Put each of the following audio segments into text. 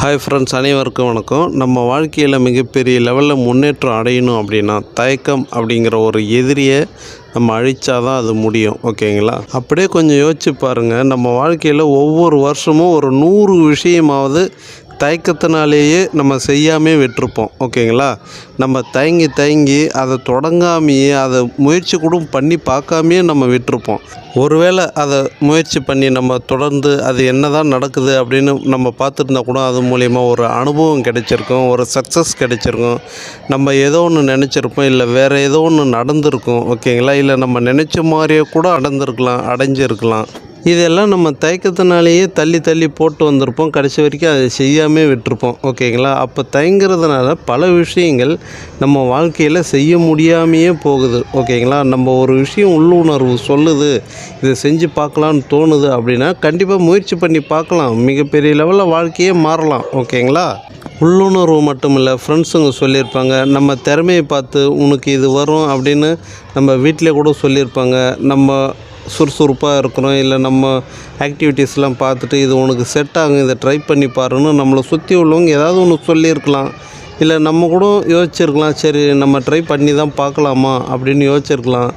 Hi friends அனைவருக்கும் வணக்கம். நம்ம வாழ்க்கையில் மிகப்பெரிய லெவலில் முன்னேற்றம் அடையணும் அப்படின்னா தயக்கம் அப்படிங்கிற ஒரு எதிரியை நம்ம அழிச்சாதான் அது முடியும். ஓகேங்களா அப்படியே கொஞ்சம் யோசிச்சு பாருங்கள் நம்ம வாழ்க்கையில் ஒவ்வொரு வருஷமும் ஒரு நூறு விஷயமாவது தயக்கத்தினாலேயே நம்ம செய்யாமே விட்டுருப்போம் ஓகேங்களா? நம்ம தயங்கி தயங்கி அதை தொடங்காமையே அதை முயற்சி கூட பண்ணி பார்க்காமையே நம்ம விட்டுருப்போம். ஒருவேளை அதை முயற்சி பண்ணி நம்ம தொடர்ந்து அது என்ன தான் நடக்குது அப்படின்னு நம்ம பார்த்துருந்தா கூட அது மூலயமா ஒரு அனுபவம் கிடைச்சிருக்கும் ஒரு சக்ஸஸ் கிடைச்சிருக்கும். நம்ம ஏதோ ஒன்று நினச்சிருப்போம் இல்லை வேறு ஏதோ ஒன்று நடந்திருக்கும் ஓகேங்களா? இல்லை நம்ம நினச்ச மாதிரியே கூட அடைந்திருக்கலாம் அடைஞ்சிருக்கலாம். இதெல்லாம் நம்ம தயக்கத்தினாலேயே தள்ளி தள்ளி போட்டு வந்திருப்போம். கடைசி வரைக்கும் அதை செய்யாமே விட்டுருப்போம். ஓகேங்களா? அப்போ தயங்குறதுனால பல விஷயங்கள் நம்ம வாழ்க்கையில் செய்ய முடியாமையே போகுது. ஓகேங்களா? நம்ம ஒரு விஷயம் உள்ளுணர்வு சொல்லுது இதை செஞ்சு பார்க்கலான்னு தோணுது அப்படின்னா கண்டிப்பாக முயற்சி பண்ணி பார்க்கலாம். மிகப்பெரிய லெவலில் வாழ்க்கையே மாறலாம். ஓகேங்களா? உள்ளுணர்வு மட்டும் இல்லை ஃப்ரெண்ட்ஸுங்க சொல்லியிருப்பாங்க நம்ம திறமையை பார்த்து உனக்கு இது வரும் அப்படின்னு நம்ம வீட்டிலே கூட சொல்லியிருப்பாங்க. நம்ம சுறுசுறுப்பாக இருக்கிறோம் இல்லை நம்ம ஆக்டிவிட்டீஸ்லாம் பார்த்துட்டு இது உனக்கு செட் ஆகும் இதை ட்ரை பண்ணி பாருன்னு நம்மளை சுற்றி உள்ளவங்க ஏதாவது ஒன்று சொல்லியிருக்கலாம். இல்லை நம்ம கூட யோசிச்சிருக்கலாம். சரி நம்ம ட்ரை பண்ணி தான் பார்க்கலாமா அப்படின்னு யோசிச்சிருக்கலாம்.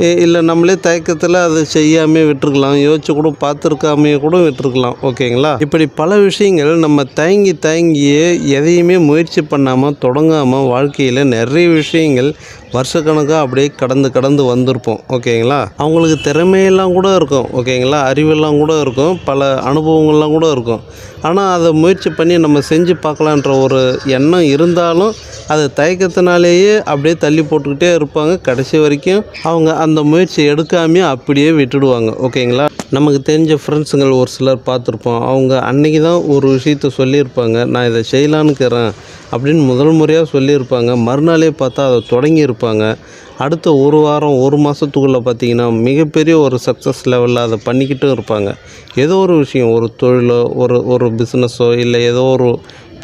இல்லை நம்மளே தயக்கத்தில் அதை செய்யாமே விட்டுருக்கலாம். யோசிச்சு கூட பார்த்துருக்காமையே கூட விட்டுருக்கலாம். ஓகேங்களா? இப்படி பல விஷயங்கள் நம்ம தயங்கி தயங்கியே எதையுமே முயற்சி பண்ணாமல் தொடங்காமல் வாழ்க்கையில் நிறைய விஷயங்கள் வருஷக்கணக்காக அப்படியே கடந்து கடந்து வந்திருப்போம். ஓகேங்களா? அவங்களுக்கு திறமையெல்லாம் கூட இருக்கும். ஓகேங்களா? அறிவெல்லாம் கூட இருக்கும். பல அனுபவங்கள்லாம் கூட இருக்கும். ஆனால் அதை முயற்சி பண்ணி நம்ம செஞ்சு பார்க்கலான்ற ஒரு எண்ணம் இருந்தாலும் அது தயக்கத்தினாலேயே அப்படியே தள்ளி போட்டுக்கிட்டே இருப்பாங்க. கடைசி வரைக்கும் அவங்க அந்த அந்த முயற்சி எடுக்காமையே அப்படியே விட்டுடுவாங்க ஓகேங்களா? நமக்கு தெரிஞ்ச ஃப்ரெண்ட்ஸுங்கள் ஒரு சிலர் பார்த்துருப்போம். அவங்க அன்னைக்கு தான் ஒரு விஷயத்த சொல்லியிருப்பாங்க நான் இதை செய்யலான்னுக்கிறேன் அப்படின்னு முதல் முறையாக சொல்லியிருப்பாங்க. மறுநாளே பார்த்தா அதை தொடங்கியிருப்பாங்க. அடுத்த ஒரு வாரம் ஒரு மாதத்துக்குள்ளே பார்த்தீங்கன்னா மிகப்பெரிய ஒரு சக்ஸஸ் லெவலில் அதை பண்ணிக்கிட்டும் இருப்பாங்க. ஏதோ ஒரு விஷயம் ஒரு தொழிலோ ஒரு ஒரு பிஸ்னஸோ இல்லை ஏதோ ஒரு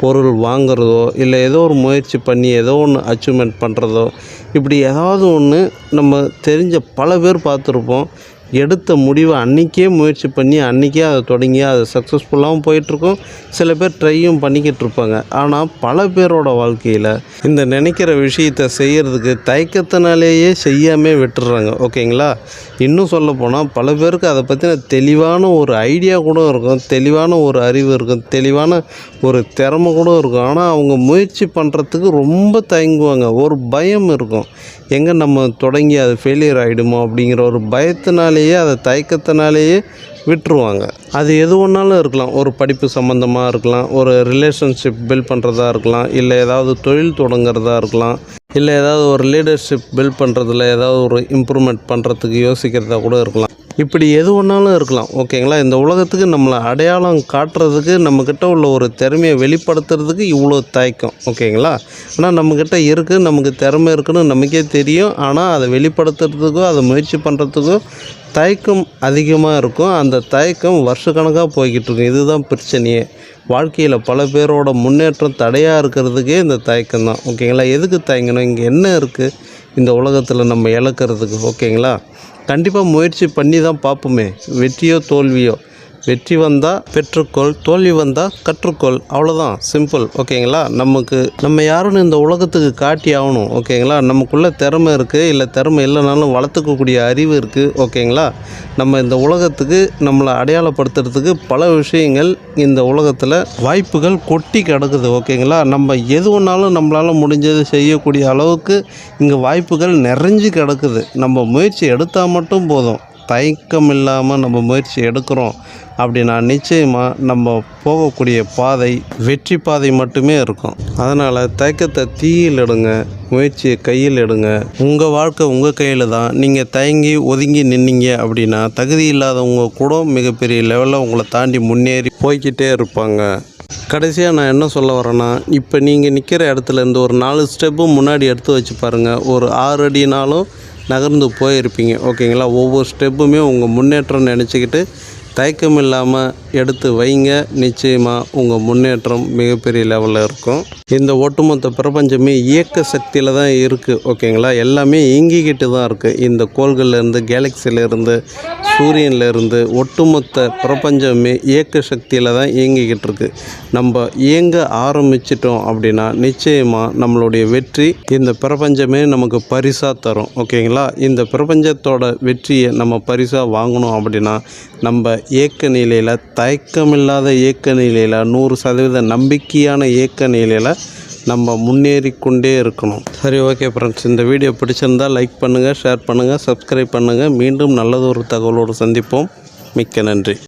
பொருள் வாங்குறதோ இல்லை ஏதோ ஒரு முயற்சி பண்ணி ஏதோ ஒன்று அச்சீவ்மெண்ட் பண்ணுறதோ இப்படி ஏதாவது ஒன்று நம்ம தெரிஞ்ச பல பேர் பார்த்துருப்போம். எடுத்த முடிவை அன்றைக்கே முயற்சி பண்ணி அன்றைக்கே அதை தொடங்கி அது சக்ஸஸ்ஃபுல்லாகவும் போயிட்டுருக்கும். சில பேர் ட்ரையும் பண்ணிக்கிட்டு இருப்பாங்க ஆனால் பல பேரோட வாழ்க்கையில் இந்த நினைக்கிற விஷயத்தை செய்கிறதுக்கு தயக்கத்தினாலேயே செய்யாமல் விட்டுறாங்க ஓகேங்களா? இன்னும் சொல்ல போனால் பல பேருக்கு அதை பற்றின தெளிவான ஒரு ஐடியா கூட இருக்கும். தெளிவான ஒரு அறிவு இருக்கும். தெளிவான ஒரு திறமை கூட இருக்கும். ஆனால் அவங்க முயற்சி பண்ணுறதுக்கு ரொம்ப தயங்குவாங்க. ஒரு பயம் இருக்கும். எங்கே நம்ம தொடங்கி அது ஃபெயிலியர் ஆகிடுமோ அப்படிங்கிற ஒரு பயத்தினாலேயே அதை தயக்கத்தினாலேயே விட்டுருவாங்க. அது எது ஒன்றாலும் இருக்கலாம். ஒரு படிப்பு சம்மந்தமாக இருக்கலாம். ஒரு ரிலேஷன்ஷிப் பில்ட் பண்ணுறதா இருக்கலாம். இல்லை ஏதாவது தொழில் தொடங்குறதா இருக்கலாம். இல்லை ஏதாவது ஒரு லீடர்ஷிப் பில்ட் பண்ணுறதுல ஏதாவது ஒரு இம்ப்ரூவ்மெண்ட் பண்ணுறதுக்கு யோசிக்கிறதா கூட இருக்கலாம். இப்படி எது ஒன்றாலும் இருக்கலாம். ஓகேங்களா இந்த உலகத்துக்கு நம்மளை அடையாளம் காட்டுறதுக்கு நம்மக்கிட்ட உள்ள ஒரு திறமையை வெளிப்படுத்துறதுக்கு இவ்வளோ தயக்கம். ஓகேங்களா ஆனால் நம்மக்கிட்ட இருக்குது நமக்கு திறமை இருக்குன்னு நமக்கே தெரியும். ஆனால் அதை வெளிப்படுத்துறதுக்கோ அதை முயற்சி பண்ணுறதுக்கோ தயக்கம் அதிகமாக இருக்கும். அந்த தயக்கம் வருஷக்கணக்காக போய்கிட்டு இருக்கும் இதுதான் பிரச்சனையே. வாழ்க்கையில் பல பேரோட முன்னேற்றம் தடையாக இருக்கிறதுக்கே இந்த தயக்கம் தான். ஓகேங்களா? எதுக்கு தயங்கணும்? இங்கே என்ன இருக்குது இந்த உலகத்தில் நம்ம இழக்கிறதுக்கு. ஓகேங்களா? கண்டிப்பாக முயற்சி பண்ணி தான் பார்ப்போமே. வெற்றியோ தோல்வியோ. வெற்றி வந்தால் பெற்றுக்கொள் தோல்வி வந்தால் கற்றுக்கொள். அவ்வளோதான் சிம்பிள் ஓகேங்களா? நமக்கு நம்ம யாருன்னு இந்த உலகத்துக்கு காட்டி ஆகணும். ஓகேங்களா? நமக்குள்ளே திறமை இருக்குது இல்லை திறமை இல்லைனாலும் வளர்த்துக்கக்கூடிய அறிவு இருக்குது ஓகேங்களா? நம்ம இந்த உலகத்துக்கு நம்மளை அடையாளப்படுத்துறதுக்கு பல விஷயங்கள் இந்த உலகத்தில் வாய்ப்புகள் கொட்டி கிடக்குது. ஓகேங்களா? நம்ம எது ஒன்றாலும் நம்மளால் முடிஞ்சது செய்யக்கூடிய அளவுக்கு இங்கே வாய்ப்புகள் நிறைஞ்சு கிடக்குது. நம்ம முயற்சி எடுத்தால் மட்டும் போதும். தயக்கம் இல்லாமல் நம்ம முயற்சி எடுக்கிறோம் அப்படின்னா நிச்சயமாக நம்ம போகக்கூடிய பாதை வெற்றி பாதை மட்டுமே இருக்கும். அதனால் தயக்கத்தை தீயில் எடுங்க முயற்சியை கையில் எடுங்க. உங்கள் வாழ்க்கை உங்கள் கையில் தான். நீங்கள் தயங்கி ஒதுங்கி நின்னீங்க அப்படின்னா தகுதி இல்லாதவங்க கூட மிகப்பெரிய லெவலில் உங்களை தாண்டி முன்னேறி போய்கிட்டே இருப்பாங்க. கடைசியாக நான் என்ன சொல்ல வரேன்னா இப்போ நீங்கள் நிற்கிற இடத்துல இருந்து ஒரு நாலு ஸ்டெப்பு முன்னாடி எடுத்து வச்சு பாருங்கள் ஒரு ஆறு அடினாலும் நகர்ந்து போயிருப்பீங்க. ஓகேங்களா? ஒவ்வொரு ஸ்டெப்புமே உங்கள் முன்னேற்றம் நினச்சிக்கிட்டு தயக்கம் இல்லாமல் எடுத்து வைங்க. நிச்சயமாக உங்கள் முன்னேற்றம் மிகப்பெரிய லெவலில் இருக்கும். இந்த ஒட்டுமொத்த பிரபஞ்சமே இயக்க சக்தியில் தான் இருக்குது ஓகேங்களா? எல்லாமே இயங்கிக்கிட்டு தான் இருக்குது இந்த கோள்கள்லேருந்து கேலக்சிலேருந்து சூரியன்லேருந்து ஒட்டுமொத்த பிரபஞ்சமே இயக்க சக்தியில் தான் இயங்கிக்கிட்டு இருக்கு. நம்ம இயங்க ஆரம்பிச்சிட்டோம் அப்படின்னா நிச்சயமாக நம்மளுடைய வெற்றி இந்த பிரபஞ்சமே நமக்கு பரிசாக தரும் ஓகேங்களா? இந்த பிரபஞ்சத்தோட வெற்றியை நம்ம பரிசாக வாங்கணும் அப்படின்னா நம்ம இயக்க நிலையில் தயக்கமில்லாத இயக்க நிலையில் நூறு சதவீத நம்பிக்கையான இயக்க நிலையில் நம்ம முன்னேறி கொண்டே இருக்கணும். சரி ஓகே ஃப்ரெண்ட்ஸ் இந்த வீடியோ பிடிச்சிருந்தால் லைக் பண்ணுங்கள் ஷேர் பண்ணுங்கள் சப்ஸ்கிரைப் பண்ணுங்கள் மீண்டும் நல்லதொரு தகவலோடு சந்திப்போம். மிக்க நன்றி.